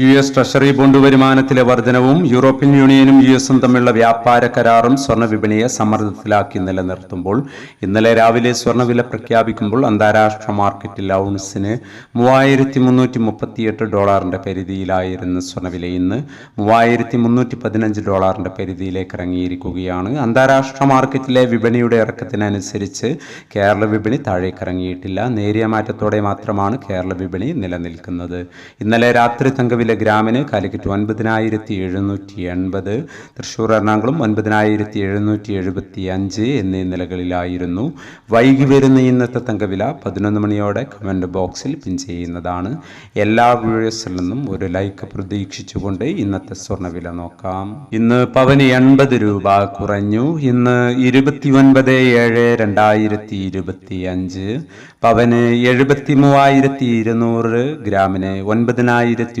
U S treasury bond വരുമാനത്തിലെ വർധനവും European യൂണിയനും യു എസും തമ്മിലുള്ള വ്യാപാര കരാറും സ്വർണ വിപണിയെ സമ്മർദ്ദത്തിലാക്കി നിലനിർത്തുമ്പോൾ ഇന്നലെ രാവിലെ സ്വർണവില പ്രഖ്യാപിക്കുമ്പോൾ അന്താരാഷ്ട്ര മാർക്കറ്റിൽ ഔൺസിന് മൂവായിരത്തി മുന്നൂറ്റി മുപ്പത്തിയെട്ട് ഡോളറിന്റെ പരിധിയിലായിരുന്ന സ്വർണവില ഇന്ന് മൂവായിരത്തി മുന്നൂറ്റി പതിനഞ്ച് ഡോളറിന്റെ പരിധിയിലേക്ക് ഇറങ്ങിയിരിക്കുകയാണ്. അന്താരാഷ്ട്ര മാർക്കറ്റിലെ വിപണിയുടെ ഇറക്കത്തിനനുസരിച്ച് കേരള വിപണി താഴേക്കിറങ്ങിയിട്ടില്ല നേരിയ മാറ്റത്തോടെ മാത്രമാണ് കേരള വിപണി നിലനിൽക്കുന്നത്. ഇന്നലെ രാത്രി തങ്കവില ഗ്രാമിന് കാലിക്കറ്റ് ഒൻപതിനായിരത്തി എഴുന്നൂറ്റി എൺപത് തൃശ്ശൂർ എറണാകുളം ഒൻപതിനായിരത്തി എഴുന്നൂറ്റി എഴുപത്തി അഞ്ച് എന്നീ നിലകളിലായിരുന്നു. വൈകി വരുന്ന ഇന്നത്തെ തങ്കവില പതിനൊന്ന് മണിയോടെ കമന്റ് ബോക്സിൽ പിൻ ചെയ്യുന്നതാണ്. എല്ലാ വ്യൂഴേഴ്സിൽ നിന്നും ഒരു ലൈക്ക് പ്രതീക്ഷിച്ചുകൊണ്ട് ഇന്നത്തെ സ്വർണവില നോക്കാം. ഇന്ന് പവന് എൺപത് രൂപ കുറഞ്ഞു. ഇന്ന് ഇരുപത്തി ഒൻപത് ഏഴ് രണ്ടായിരത്തി ഇരുപത്തി അഞ്ച് പവന് എഴുപത്തി മൂവായിരത്തി ഇരുന്നൂറ്. ഗ്രാമിന് ഒൻപതിനായിരത്തി